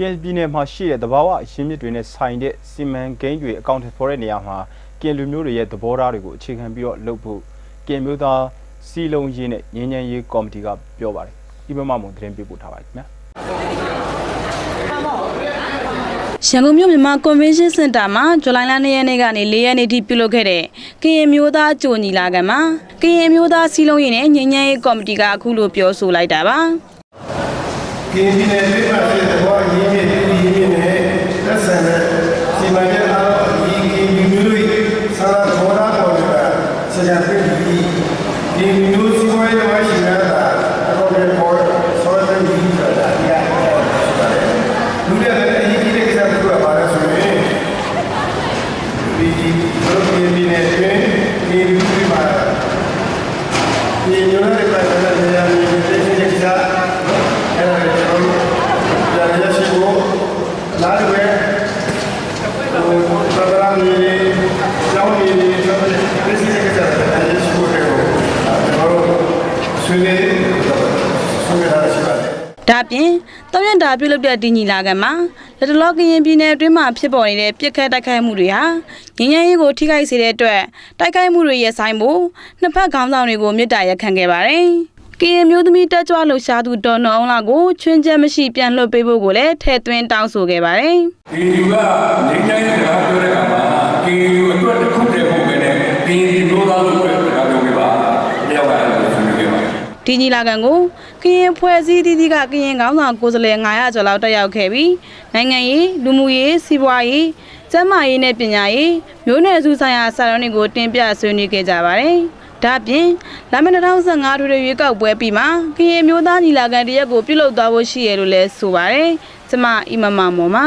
ကင်ပြည်နယ်မှာရှိတဲ့သဘာဝအရင်းမြစ်တွေနဲ့ဆိုင်တဲ့စီမံကိန်းတွေအကောင့်ထဲပေါ်တဲ့နေရာမှာကင်လူမျိုးတွေရဲ့သဘောထားတွေကိုအခြေခံပြီးတော့လုပ်ဖို့ကင်မျိုးသားစီလုံးရေးနဲ့ငင်းငင်းရေးကော်မတီကပြောပါတယ်ဒီဘက်မှာမုံသတင်းပေးပို့ထားပါတယ်ခင်ဗျာရန်ကုန်မြို့မြန်မာကွန်ဗင်းရှင်းစင်တာမှာဇူလိုင်လ2ရက်နေ့ကနေ4ရက်နေ့ထိပြုလုပ်ခဲ့တဲ့ကရင်မျိုးသားကြိုညီလာခံမှာကရင်မျိုးသားစီလုံးရေးနဲ့ငြိမ်းချမ်းရေးကော်မတီကအခုလိုပြောဆိုလိုက်တာပါ ကင်းပြည်နယ်ပြည်မှာရှိတဲ့ဘောရင်းမြစ်ပြည်ရင်းမြစ်နဲ့သက်ဆိုင်တဲ့စီမံချက်အားလုံးဒီကင်းပြည်မျိုးတွေစာရဘောဓာပေါ်နေတာဆရာပြည့်ပြီးဒီမျိုးစီဝိုင်းမှာရှိနေတာတော့ဘယ်ပေါ်ဆောရတဲ့ဒီဆိုတာဒီအရာလူတွေလည်းအရေးကြီးတဲ့ကိစ္စတစ်ခုကပါလဲဆိုရင်ဒီဒီဘုရားပြည်နယ်တွင်ဒီလူတွေမှာဒီမျိုးတွေပတ်သက်တဲ့နေရာတွေသိတဲ့ကိစ္စအဲ့ဒါလည်းကျွန်တော်တို့ကြာရရှိဖို့ လာရမယ်ဟိုပရဂရမ်ကြီးကျောင်းကြီးတွေဆိုတဲ့သိတဲ့ကိစ္စတွေရရှိဖို့တွေကိုကျွန်တော်တို့ဆွေးနွေးဆွေးနွေးရရှိပါတယ်ဒါ့အပြင်တောင်ရတာပြုလုပ်တဲ့ဒီညီလာခံမှာလက်တလောကရင်ပြည်နယ်အတွင်းမှာဖြစ်ပေါ်နေတဲ့ပြစ်ခတ်တိုက်ခိုက်မှုတွေဟာငြိမ်းချမ်းရေးကိုထိခိုက်စေတဲ့အတွက်တိုက်ခိုက်မှုတွေရဲ့ဆိုင်ဖို့နှစ်ဖက်ခေါင်းဆောင်တွေကိုမြစ်တာရက်ခံခဲ့ပါတယ် ကရင်မျိုးသမီးတက်ကြွလှူရှားသူဒေါ်နော်အောင်လာကိုချွင်းချက်မရှိပြန်လွှတ်ပေးဖို့ကိုလည်းထည့်သွင်းတောင်းဆိုခဲ့ပါတယ်ဒီလူကနေချိုင်းစကားပြောတဲ့အခါမှာကင်းယူအတွက်တစ်ခုတည်းပုံပဲနဲ့ကင်းဒီလိုသားလို့ပြောစကားပြောခဲ့ပါတယောက်ကလည်းဆွေးနွေးခဲ့ပါဒီညီလာခံကိုကရင်ဖွဲ့စည်းသီးသီးကကရင်ခေါင်းဆောင်ကိုယ်စားလှယ်900ကျော်လောက်တက်ရောက်ခဲ့ပြီးနိုင်ငံရေးလူမှုရေးစီးပွားရေးကျန်းမာရေးနဲ့ပညာရေးမျိုးနွယ်စုဆိုင်ရာစာရင်းတွေကိုတင်ပြဆွေးနွေးခဲ့ကြပါတယ်။ ဒါ့အပြင်လာမယ့်2015ထွေထွေရွေးကောက်ပွဲပြီးမှကရင်မျိုးသားညီလာခံတရက်ကိုပြုလုပ်သွားဖို့ရှိရလို့လည်းဆိုပါတယ်။ကျမအီမမမော်ပါ